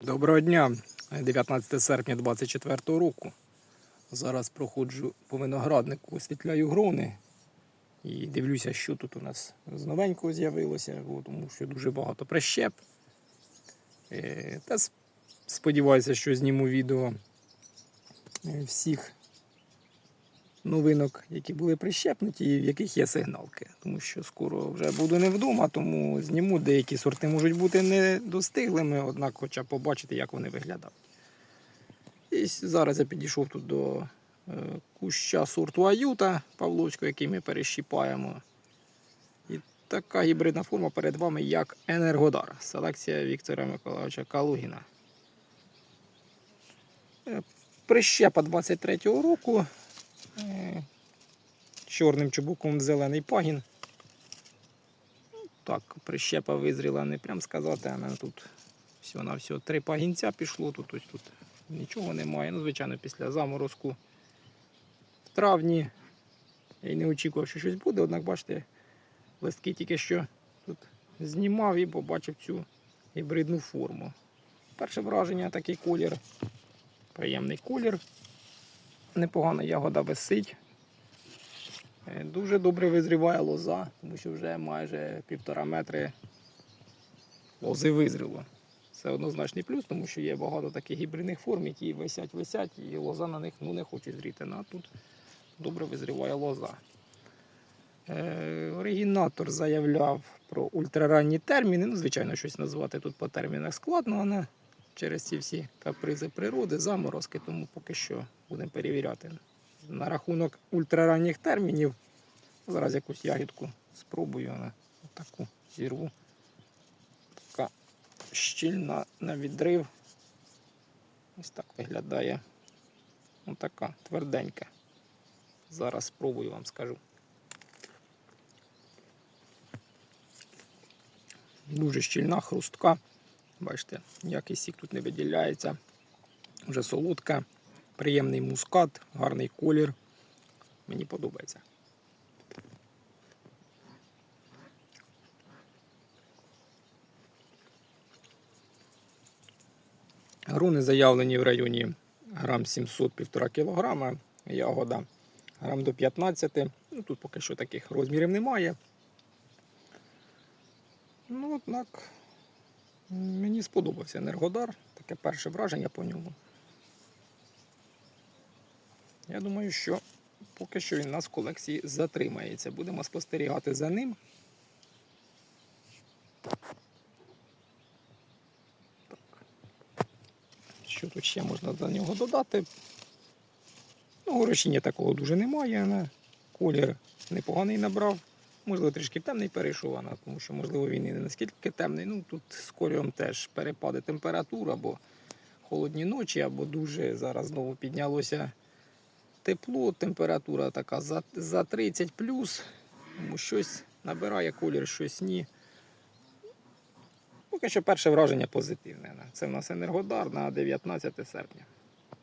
Доброго дня, 19 серпня 24 року. Зараз проходжу по винограднику, освітляю грони і дивлюся, що тут у нас з новенького з'явилося, тому що дуже багато прищеп. Е, Та сподіваюся, що зніму відео е, всіх новинок, які були прищепнуті і в яких є сигналки. Тому що скоро вже буду не вдома, тому зніму деякі сорти можуть бути недостиглими, однак хоча б побачити, як вони виглядають. І зараз я підійшов тут до е, куща сорту Аюта Павловського, який ми перещіпаємо. І така гібридна форма перед вами, як Енергодар. Селекція Віктора Миколайовича Калугіна. Е, Прищепа 23-го року. Чорним чубуком зелений пагін. Так, прищепа визріла, не прям сказати, але тут всього на всього три пагінця пішло, тут ось тут нічого немає. Ну, звичайно, після заморозку в травні я й не очікував, що щось буде, однак бачите, листки тільки що тут знімав і побачив цю гібридну форму. Перше враження такий колір, приємний колір. Непогана ягода висить. Е, Дуже добре визріває лоза, тому що вже майже півтора метри лози визріло. Це однозначний плюс, тому що є багато таких гібридних форм, які висять, висять, і лоза на них ну, не хоче зріти. Ну, А тут добре визріває лоза. Е, оригінатор заявляв про ультраранні терміни. Ну, звичайно, щось назвати тут по термінах складно, але через ці всі капризи природи, заморозки, тому поки що будемо перевіряти. На рахунок ультраранніх термінів. Зараз якусь ягідку спробую на таку зірву. Така щільна на відрив. Ось так виглядає. Ось така тверденька. Зараз спробую вам скажу. Дуже щільна, хрустка. Бачите, ніякий сік тут не виділяється. Вже солодка, приємний мускат, гарний колір. Мені подобається. Груни заявлені в районі грам 700-1,5 кг. Ягода грам до 15. Ну, тут поки що таких розмірів немає. Ну, однак, мені сподобався Енергодар. Таке перше враження по ньому. Я думаю, що поки що він у нас в колекції затримається. Будемо спостерігати за ним. Так. Що тут ще можна до нього додати? Ну, горошіння такого дуже немає, але колір непоганий набрав. Можливо, трішки темний перейшов, але тому що, можливо, він і не наскільки темний. Ну, тут з кольором теж перепади температур, або холодні ночі, або дуже зараз знову піднялося тепло, температура така за, за 30 плюс. Тому щось набирає колір, щось ні. Поки що перше враження позитивне. Це в нас Енергодар на 19 серпня.